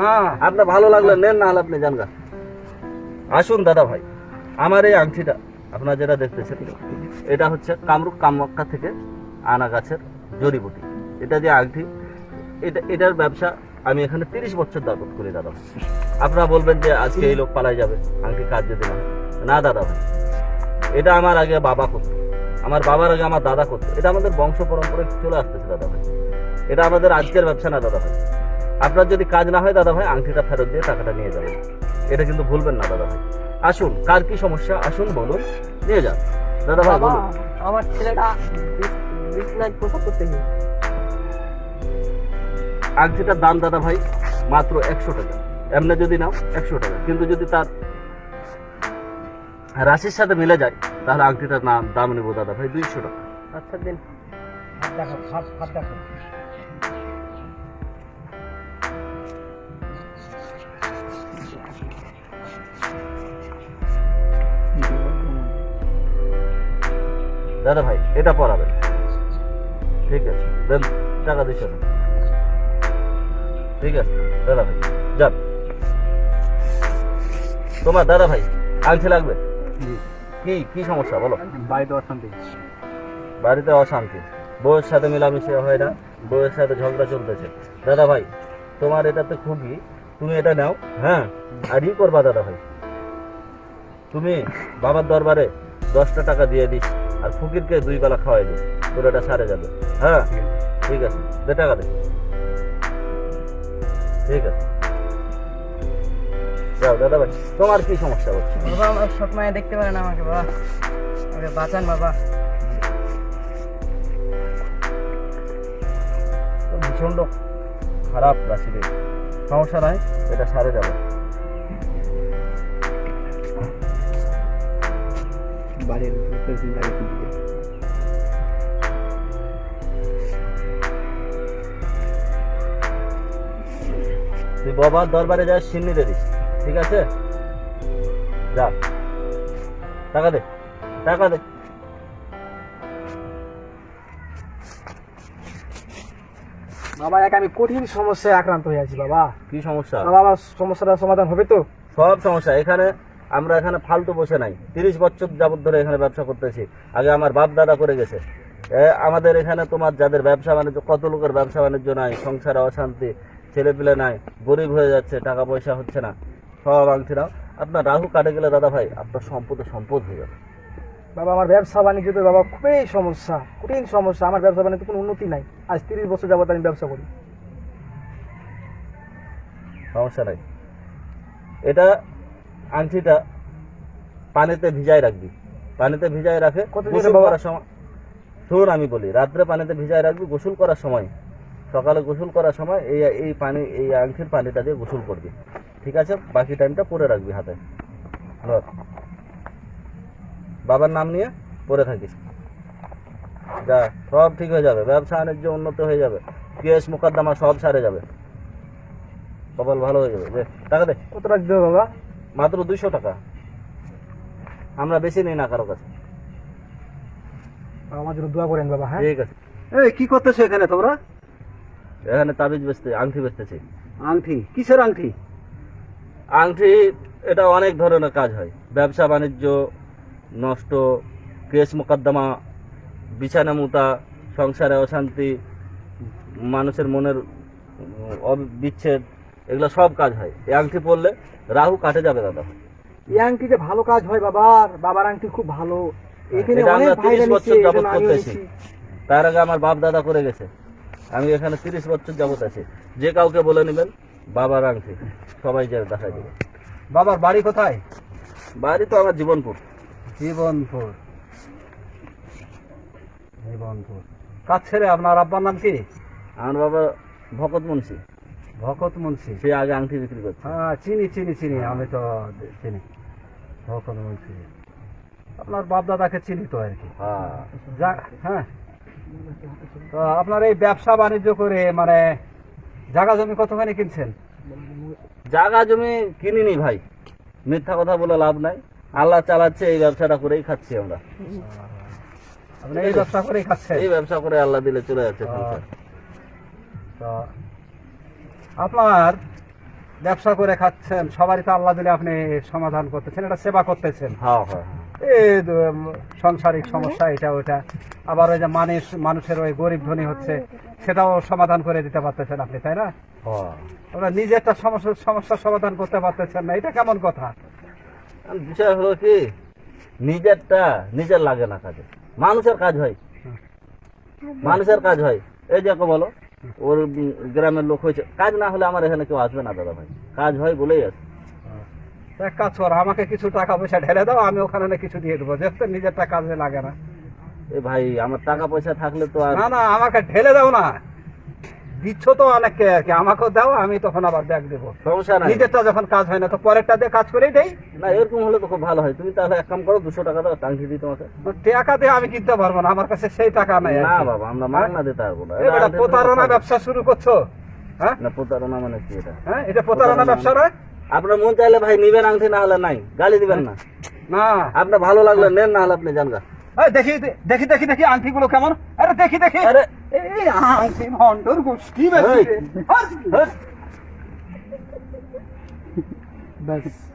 না। আপনার ভালো লাগলে নেন না হলে আপনি যান গা। আসুন দাদা ভাই, আমার এই আংটিটা আপনারা যেটা দেখতেছেন, এটা হচ্ছে কামরূপ কামাক্কা থেকে আনা গাছের জড়িবুটি। এটা যে আংটি, এটা, এটার ব্যবসা আমি এখানে তিরিশ বছর দাবত করি দাদা ভাই। আপনারা বলবেন যে আজকে এই লোক পালাই যাবে আংটি কাজ যদি না না দাদা ভাই, এটা আমার আগে বাবা করতো। আমার বাবার আগে আমার দাদা করতো। এটা আমাদের বংশ পরম্পরায় চলে আসতেছে দাদা ভাই। এটা আমাদের আজকের ব্যবসা না দাদা ভাই। আপনার যদি কাজ না হয় দাদা ভাই আংটিটা ফেরত দিয়ে টাকাটা নিয়ে যাবেন। এটা কিন্তু ভুলবেন না দাদা ভাই আসুন কার কি সমস্যা আসুন বলুন নিয়ে যান। দাদা ভাই বলুন। আমার ছেলেটা বিছনায় প্রসাব করতে গিয়ে। আংটিটার দাম দাদা ভাই মাত্র একশো টাকা। এমনি যদি নাও একশো টাকা। কিন্তু যদি তার রাশির সাথে মিলে যায় তাহলে আংটিটার নাম দাম নেব দাদা ভাই দুইশো টাকা। আচ্ছা দিন। দাদা ভাই এটা পড়াবেন। ঠিক আছে দেন টাকা দিচ্ছে না ঠিক আছে দাদা ভাই যান। তোমার দাদা ভাই আংটি লাগবে? কি কি সমস্যা বলো? বাড়িতে অশান্তি। বাড়িতে অশান্তি। বউয়ের সাথে মেলামেশা হয় না বউয়ের সাথে ঝগড়া চলতেছে। দাদা ভাই তোমার এটাতে খুবই তুমি এটা নাও হ্যাঁ? আর ই করবা দাদা ভাই। তুমি বাবার দরবারে দশটা টাকা দিয়ে দিস আর ফকিরকে দুই বেলা খাওয়াই দিস তোর এটা সারে যাবে। হ্যাঁ? ঠিক আছে দে টাকা দে। ঠিক আছে। যাও দাদা ভাই তোমার কি সমস্যা হচ্ছে বাবা আমার সব মায়ে দেখতে পারে না আমাকে বাবা। আমাকে বাঁচান বাবা। ভীষণ খারাপ রাশি রে। সমস্যা নাই এটা সারে যাবে। বাড়ির তুই বাবার দরবারে যা সিন্নি দে দিস ঠিক আছে? যা। টাকা দে টাকা দে। বাবা এক আমি কঠিন সমস্যায় আক্রান্ত হয়ে আছি বাবা। কি সমস্যা? বাবা আমার সমস্যাটার সমাধান হবে তো? সব সমস্যা। এখানে আমরা এখানে ফালতু বসে নাই। তিরিশ বছর যাবত ধরে এখানে ব্যবসা করতেছি। আগে আমার বাপ দাদা করে গেছে। এ, আমাদের এখানে তোমার যাদের ব্যবসা বাণিজ্য কত লোকের ব্যবসা বাণিজ্য নাই সংসারে অশান্তি ছেলে পেলে নাই গরিব হয়ে যাচ্ছে টাকা পয়সা হচ্ছে না। সব আংটি নাও আপনার রাহু কাটে গেলে দাদা ভাই আপনার সম্পদে সম্পদ হয়ে যাবে। বাবা আমার ব্যবসা বাণিজ্য তো বাবা খুবই সমস্যা কঠিন সমস্যা। আমার ব্যবসা বাণিজ্য কোনো উন্নতি নাই। আজ তিরিশ বছর যাবত আমি ব্যবসা করি। সমস্যা নাই। এটা আংটিটা পানিতে ভিজাই রাখবি। পানিতে ভিজাই রাখে কতদিনে গোসল করার সময় শুন আমি বলি রাত্রে পানিতে ভিজাই রাখবি গোসল করার সময়। সকালে গোসল করার সময় এই এই পানি এই আংটির পানিটা দিয়ে গোসল করবি। ঠিক আছে? বাকি টাইমটা পরে রাখবি হাতে। ধর। বাবার নাম নিয়ে পরে থাকিস। যা সব ঠিক হয়ে যাবে ব্যবসা বাণিজ্য উন্নত হয়ে যাবে কেস মোকদ্দমা সব সারে যাবে। কপাল ভালো হয়ে যাবে টাকা দে। কত হবে বাবা? মাত্র দুইশো টাকা। আমরা বেশি নেই না কারও কাছে। আমার জন্য দোয়া করেন বাবা হ্যাঁ? ঠিক আছে। এই কি করতেছো এখানে তোমরা? এখানে তাবিজ বেচতে আংটি বেচতেছি। আংটি কিসের আংটি আংটি এটা অনেক ধরনের কাজ হয়। ব্যবসা বাণিজ্য নষ্ট কেস মোকদ্দমা বিছানা মুতা সংসারে অশান্তি মানুষের মনের বিচ্ছেদ এগুলো সব কাজ হয়। এই আংটি পরলে রাহু কাটে যাবে দাদা। এই আংটিতে ভালো কাজ হয় বাবার। বাবার আংটি খুব ভালো। এখানে এটা অনেক আমরা ভাইরা 30 নিচ্ছে, বছর যাবত করতেছি। তার আগে আমার বাপ দাদা করে গেছে। আমি এখানে তিরিশ বছর যাবত আছি। যে কাউকে বলে নেবেন বাবার আংটি। সবাই যে দেখাই দেবে বাবার বাড়ি কোথায়? বাড়ি তো আমার জীবনপুর। জীবনপুর। জীবনপুর। কাজ ছেড়ে আপনার আব্বার নাম কি? আমার বাবা ভকত মুন্সি। ভকত মুন্সি। সে আগে আংটি বিক্রি করছে। হ্যাঁ চিনি চিনি চিনি আমি তো চিনি। ভকত মুন্সি। আপনার বাপ দাদাকে চিনি তো আর কি। হ্যাঁ। হ্যাঁ। তো আপনার এই ব্যবসা বাণিজ্য করে মানে জায়গা জমি কতখানি কিনছেন? জায়গা জমি কিনিনি ভাই। মিথ্যা কথা বলে লাভ নাই। আল্লাহ চালাচ্ছে এই ব্যবসাটা করেই খাচ্ছি আমরা। এই ব্যবসা করেই খাচ্ছেন? এই ব্যবসা করে আল্লাহ দিলে চলে যাচ্ছে সংসার। আপনার ব্যবসা করে খাচ্ছেন সবারই তো আল্লাহ দিলে আপনি সমাধান করতেছেন এটা সেবা করতেছেন। হ্যাঁ হ্যাঁ এই দ- সাংসারিক সমস্যা এটা ওটা। আবার ওই যে মানুষ মানুষের ওই গরিব ধনী হচ্ছে সেটাও সমাধান করে দিতে পারতেছেন আপনি তাই না? হ্যাঁ। ওরা নিজে একটা সমস্যা সমস্যার সমাধান করতে পারতেছেন না এটা কেমন কথা? বিষয় হলো কি নিজেরটা নিজের লাগে না কাজে। মানুষের কাজ হয়। মানুষের কাজ হয়। এই যে বলো ওর গ্রামের লোক হয়েছে। কাজ না হলে আমার এখানে কেউ আসবে না দাদা ভাই কাজ হয় বলেই আসে তা এক কাজ কর আমাকে কিছু টাকা পয়সা ঢেলে দাও আমি ওখানে না কিছু দিয়ে দেবো। যেহেতু নিজেরটা কাজে লাগে না। এ ভাই আমার টাকা পয়সা থাকলে তো আর না না আমাকে ঢেলে দাও না। দিচ্ছ তো অনেককে আর কি আমাকেও দাও আমি তখন আবার ব্যাগ দেবো। সমস্যা নাই। নিজেরটা যখন কাজ হয় না তো পরেরটা দিয়ে কাজ করেই দেই। না এরকম হলে তো খুব ভালো হয়। তুমি তাহলে এক কাম করো দুশো টাকা দাও টাঙ্কি দিই তোমাকে। টাকা দিয়ে আমি কিনতে পারব না আমার কাছে সেই টাকা নাই না বাবা আমরা মাগনা দিতে পারব না। এই বেটা, প্রতারণা ব্যবসা শুরু করছ? হ্যাঁ? না প্রতারণা মানে কি এটা? হ্যাঁ এটা প্রতারণা ব্যবসা না আপনার মন চাইলে ভাই নিবেন আংটি না হলে নাই। গালি দিবেন না। না। আপনার ভালো লাগলে নেন না হলে আপনি জান গা। এই দেখি দেখি দেখি দেখি আংটিগুলো কেমন আরে দেখি দেখি আরে এই আংটি ভন্ডর গোষ্ঠী বেশি এই। রে। আর- হ্যাঁ। ব্যাস